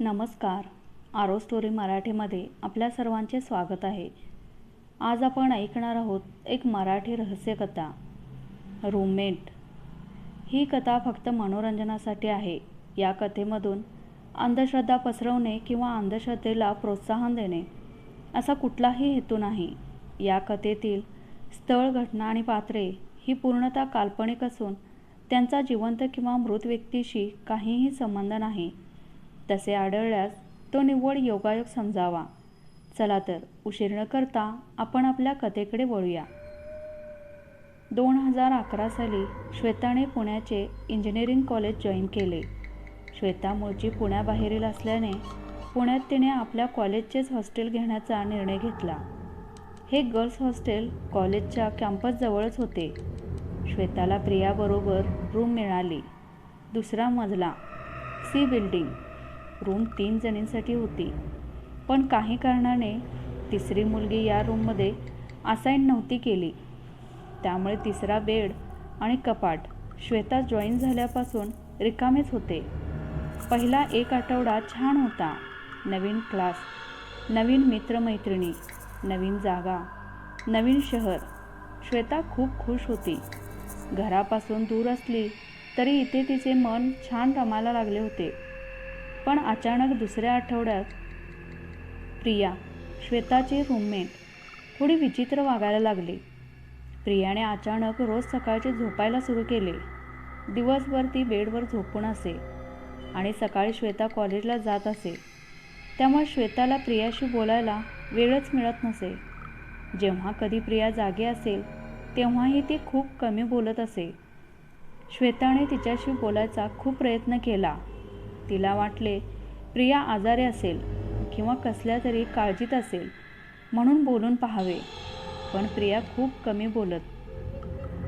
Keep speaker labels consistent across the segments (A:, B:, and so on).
A: नमस्कार. आरो स्टोरी मराठीमध्ये आपल्या सर्वांचे स्वागत आहे. आज आपण ऐकणार आहोत एक मराठी रहस्यकथा रूममेट ही कथा फक्त मनोरंजनासाठी आहे. या कथेमधून अंधश्रद्धा पसरवणे किंवा अंधश्रद्धेला प्रोत्साहन देणे असा कुठलाही हेतू नाही. या कथेतील स्थळ घटना आणि पात्रे ही पूर्णतः काल्पनिक असून त्यांचा जिवंत किंवा मृत व्यक्तीशी काहीही संबंध नाही. तसे आढळल्यास तो निव्वळ योगायोग समजावा. चला तर उशीर न करता आपण आपल्या कथेकडे वळूया. दोन हजार अकरा साली श्वेताने पुण्याचे इंजिनिअरिंग कॉलेज जॉईन केले. श्वेता मूळची पुण्याबाहेरील असल्याने पुण्यात तिने आपल्या कॉलेजचेच हॉस्टेल घेण्याचा निर्णय घेतला. हे गर्ल्स हॉस्टेल कॉलेजच्या कॅम्पसजवळच होते. श्वेताला प्रियाबरोबर रूम मिळाली. दुसरा मजला सी बिल्डिंग. रूम तीन जणींसाठी होती. पण काही कारणाने तिसरी मुलगी या रूममध्ये असाईन नव्हती केली. त्यामुळे तिसरा बेड आणि कपाट श्वेता जॉईन झाल्यापासून रिकामेच होते. पहिला एक आठवडा छान होता. नवीन क्लास नवीन मित्रमैत्रिणी नवीन जागा नवीन शहर. श्वेता खूप खुश होती. घरापासून दूर असली तरी इथे तिचे मन छान रमायला लागले होते. पण अचानक दुसऱ्या आठवड्यात प्रिया श्वेताची रूममेट थोडी विचित्र वागायला लागली. प्रियाने अचानक रोज सकाळचे झोपायला सुरू केले. दिवसभर ती बेडवर झोपून असे आणि सकाळी श्वेता कॉलेजला जात असे. त्यामुळे श्वेताला प्रियाशी बोलायला वेळच मिळत नसे. जेव्हा कधी प्रिया जागे असेल तेव्हाही ती खूप कमी बोलत असे. श्वेताने तिच्याशी बोलायचा खूप प्रयत्न केला. तिला वाटले प्रिया आजारी असेल किंवा कसल्या तरी काळजीत असेल म्हणून बोलून पाहावे. पण प्रिया खूप कमी बोलत.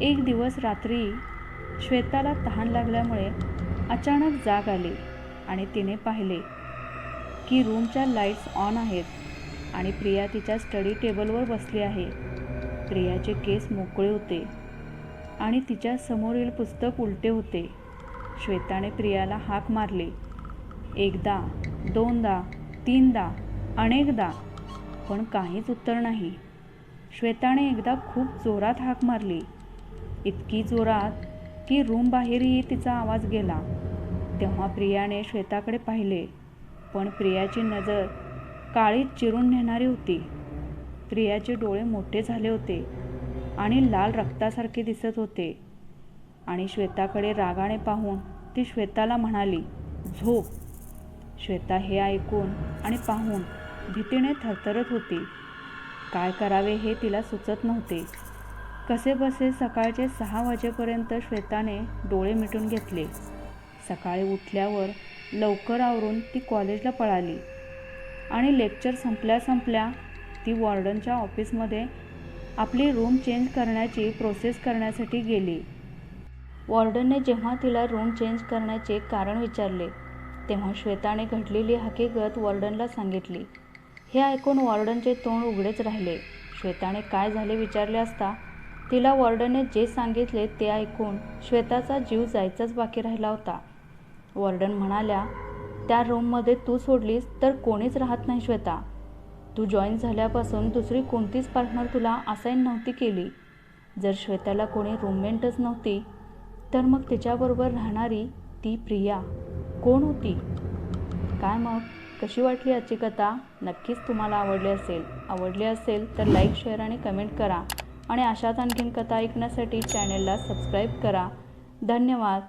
A: एक दिवस रात्री श्वेताला तहान लागल्यामुळे अचानक जाग आली आणि तिने पाहिले की रूमच्या लाईट्स ऑन आहेत आणि प्रिया तिच्या स्टडी टेबलवर बसली आहे. प्रियाचे केस मोकळे होते आणि तिच्या समोरील पुस्तक उलटे होते. श्वेताने प्रियाला हाक मारली. एकदा दोनदा तीनदा अनेकदा. पण काहीच उत्तर नाही. श्वेताने एकदा खूप जोरात हाक मारली. इतकी जोरात की रूम बाहेरही तिचा आवाज गेला. तेव्हा प्रियाने श्वेताकडे पाहिले. पण प्रियाची नजर काळीत चिरून नेणारी होती. प्रियाचे डोळे मोठे झाले होते आणि लाल रक्तासारखे दिसत होते. आणि श्वेताकडे रागाने पाहून ती श्वेताला म्हणाली झोप. श्वेता हे ऐकून आणि पाहून भीतीने थरथरत होती. काय करावे हे तिला सुचत नव्हते. कसे बसे सकाळचे सहा वाजेपर्यंत श्वेताने डोळे मिटून घेतले. सकाळी उठल्यावर लवकर आवरून ती कॉलेजला पळाली आणि लेक्चर संपल्या संपल्या ती वॉर्डनच्या ऑफिसमध्ये आपली रूम चेंज करण्याची प्रोसेस करण्यासाठी गेली. वॉर्डनने जेव्हा तिला रूम चेंज करण्याचे कारण विचारले तेव्हा श्वेताने घडलेली हकीकत वॉर्डनला सांगितली. हे ऐकून वॉर्डनचे तोंड उघडेच राहिले. श्वेताने काय झाले विचारले असता तिला वॉर्डनने जे सांगितले ते ऐकून श्वेताचा जीव जायचाच बाकी राहिला होता. वॉर्डन म्हणाल्या त्या रूममध्ये तू सोडलीस तर कोणीच राहत नाही श्वेता. तू जॉईन झाल्यापासून दुसरी कोणतीच पार्टनर तुला असाईन नव्हती केली. जर श्वेताला कोणी रूममेंटच नव्हती तर मग तिच्याबरोबर राहणारी ती प्रिया कोण होती? काय मग? कशी वाटली आजची कथा? नक्कीच तुम्हाला आवडली असेल. आवडली असेल तर लाईक शेअर आणि कमेंट करा. आणि अशाच आणखीन कथा ऐकण्यासाठी चॅनेलला सबस्क्राईब करा. धन्यवाद.